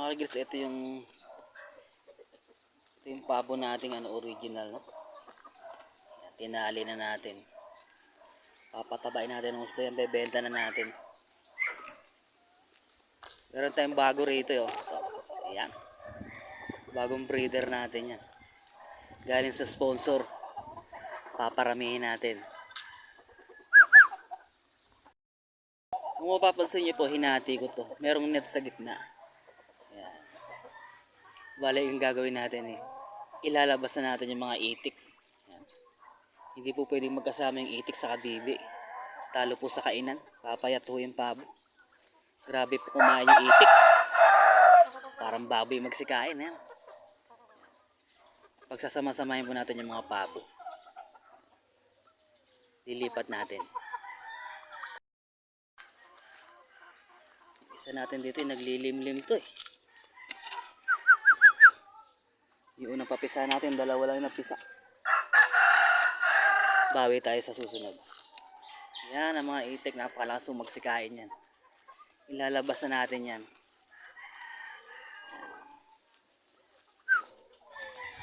Mga kagils, ito yung ito yung pabo nating ano, original, no? Yan, tinali na natin. Papatabain natin kung gusto yan, bebenta na natin. Meron tayong bago rito, yo. Ito. Ayan. Bagong breeder natin yan. Galing sa sponsor. Paparamihin natin. Kung mapapansin niyo po, hinati ko to. Merong net sa gitna. Bale, yung gagawin natin eh. Ilalabas na natin yung mga itik. Ayan. Hindi po pwedeng magkasama yung itik sa kabibi. Talo po sa kainan. Papayat po. Grabe po kumain yung itik. Parang baboy magsikain. Ayan. Pagsasama-samahin po natin yung mga pabo. Lilipat natin. Isa natin dito, yung naglilimlim to eh. Yung unang papisa natin, dalawa lang yung napisa. Bawi tayo sa susunod. Yan ang mga itik, napakalakas magsikain yan. Ilalabas na natin yan.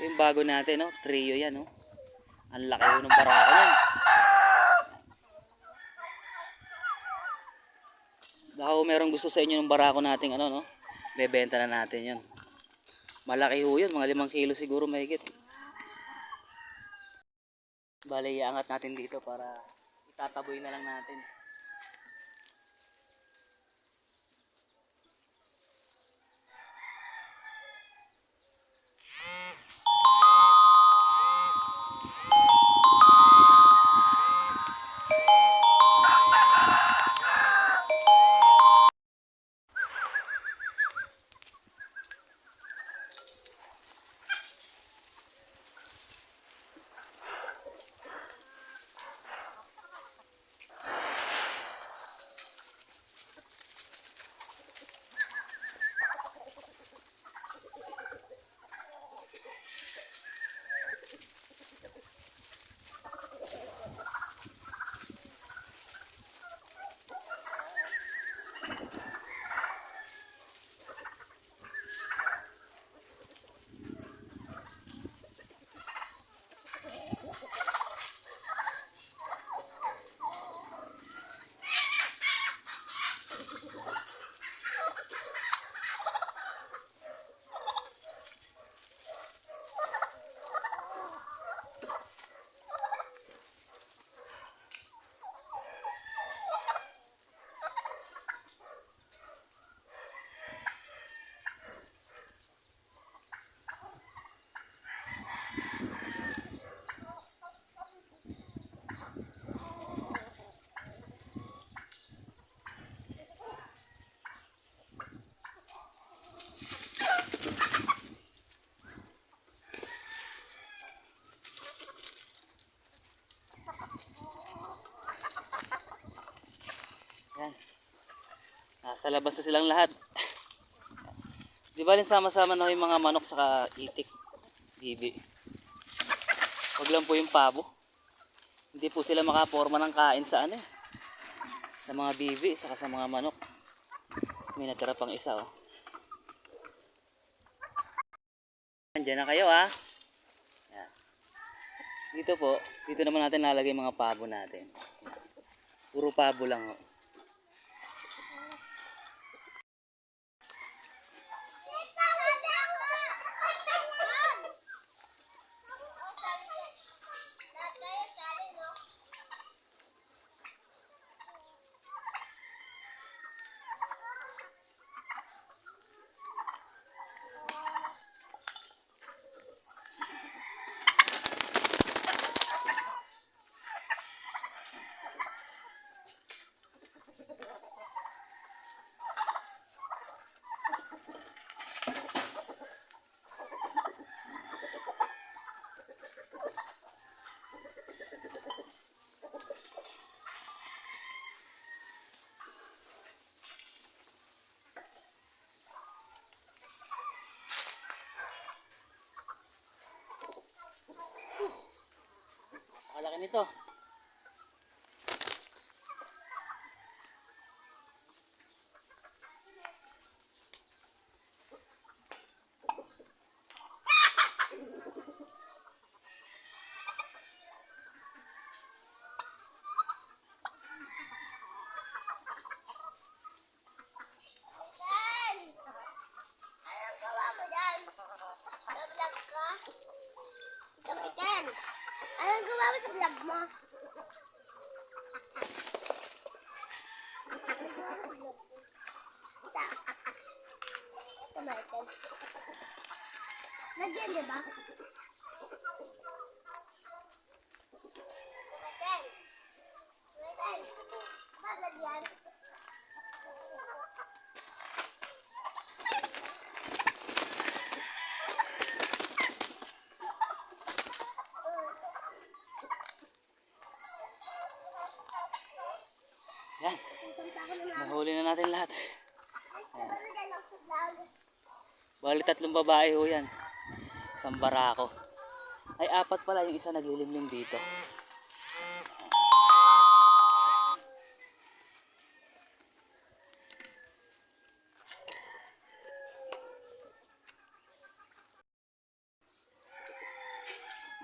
Yung bago natin, no? Trio yan, no? Ang laki ng barako yan. Baka merong gusto sa inyo ng barako nating ano, no? Bebenta na natin yun. Malaki ho yun, mga limang kilo siguro mahigit. Bale, iangat natin dito para itataboy na lang natin. Nasa labas na silang lahat. Di ba sama-sama na yung mga manok sa itik? Bibi. Huwag lang po yung pabo. Hindi po sila makaporma ng kain sa ano eh. Sa mga bibi, saka sa mga manok. May natira pang isa oh. Andiyan na kayo ah. Yan. Dito po, dito naman natin lalagay mga pabo natin. Puro pabo lang oh. 别。Lagyan, di ba? Lagyan. Lagyan. Ba, lagyan? Yan, nahuli na natin lahat. Vlog? Bali tatlong babae ho yan. Isang barako. Ay, apat pala yung isa naglilimlim dito.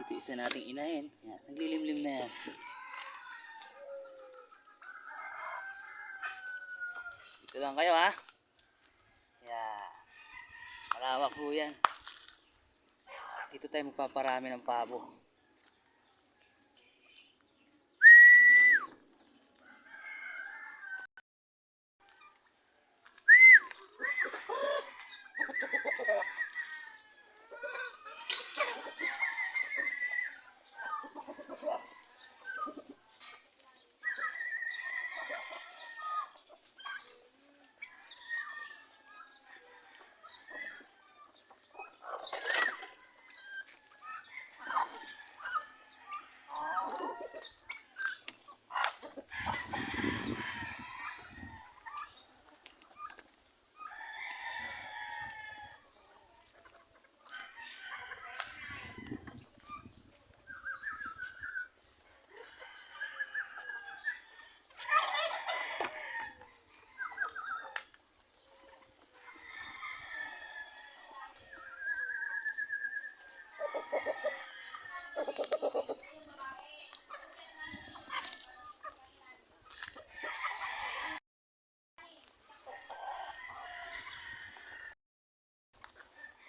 Ito isa nating inahin. Yan, naglilimlim na yan. Dito lang kayo ha. Yan. Malawak po yan. Dito tayo magpaparami ng pabo.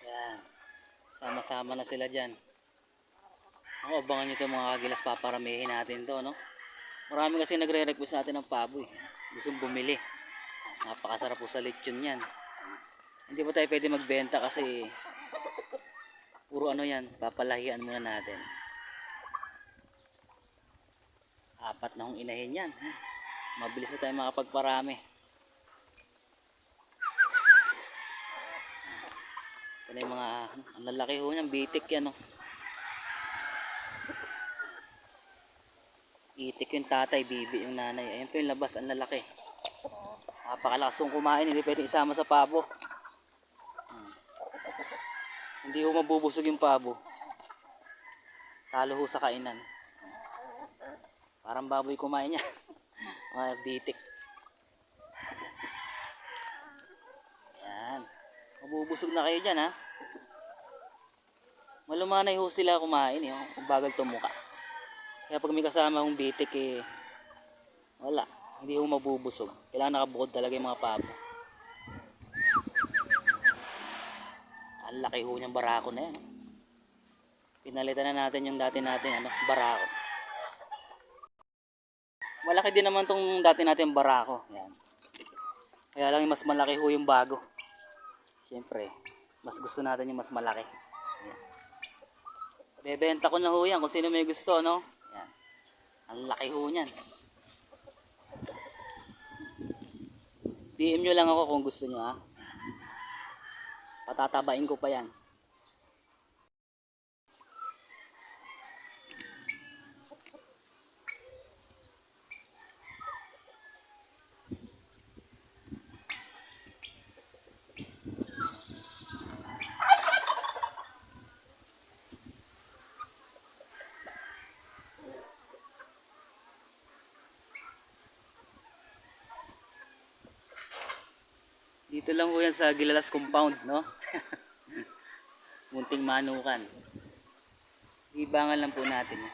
Yan. Sama-sama na sila dyan. Ang abangan nyo ito mga kagilas paparamihin natin to, no? Marami kasi nagre-request sa atin ng pabo eh. Gustong bumili. Napakasarap po sa lechon yan. Hindi pa tayo pwede magbenta kasi puro ano yan, papalahian muna natin. Apat na hong inahin yan. Mabilis na tayo makapagparami. Ito na yung mga, ang lalaki ho niyan, bitik yan oh. Itik yung tatay, bibi yung nanay. Ayan po yung labas, ang lalaki. Napakalakas yung kumain, hindi pwede isama sa pabo. Hmm. Hindi ho mabubusog yung pabo. Talo ho sa kainan. Parang baboy kumain niya. Mga bitik. Yan. Mabubusog na kayo dyan ha. Malumanay ho sila kumain eh. Kung bagal tumuka. Kaya pag may kasama kong bitik eh, wala. Hindi ho mabubusog. Kailangan nakabukod talaga yung mga pabo. Ang laki ho niyang barako na yan. Pinalitan na natin yung dati natin ano, barako. Malaki din naman tong dati natin barako. Yan. Kaya lang mas malaki ho yung bago. Siyempre, mas gusto natin yung mas malaki. Bebenta ko na ho yan kung sino may gusto, no? Yan. Ang laki ho niyan. DM nyo lang ako kung gusto nyo, ha? Patatabain ko pa yan. Dito lang po yan sa Gilalas Compound, no? Munting manukan. Ibangan lang po natin.